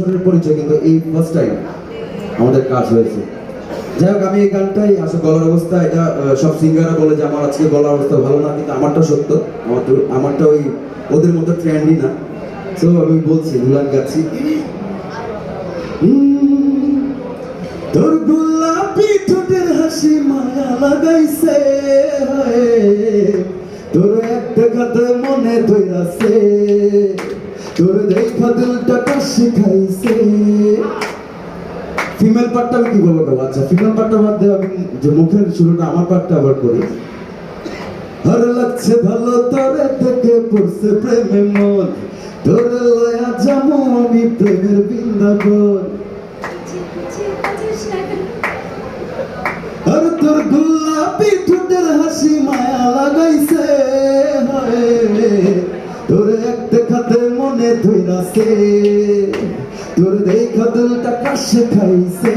বছরের পরিচয়, কিন্তু এই ফার্স্ট টাইম আমাদের কাজ হয়েছে। যাই হোক, আমি এই গানটাই আসলে গলার অবস্থা, এটা সব সিঙ্গাররা বলে যে আমার আজকে গলার অবস্থা ভালো না, কিন্তু আমারটা সত্য। আমার তো, আমারটা ওই ওদের মতো ট্রেন্ডই না। তো আমি বলছি দুলান গাচ্ছি তোর গোলাপি ঠোঁটের হাসি মায়া লাগাইছে তোর এক দেখাতে মনে ধইরাছে তোর দেখা দিলটা কাশি খাইছে ফিমেল পার্টটা আমি কীভাবে গাবো আচ্ছা ফিমেল পার্টটা বাদ দিয়ে আমি যে মুখের শুরুটা, আমার পার্টটা আবার করি। আর লাগছে ভালো তোরে থেকে পড়ছে প্রেমে মন। তোরে লয়া যাব আমি প্রেমের বৃন্দাবন। আর তোর গোলাপি ঠোঁটের হাসি মায়া লাগাইছে। তোর এক দেখাতে মনে ধইরাছে তোর দেখা দুলটা কাশে খাইছে।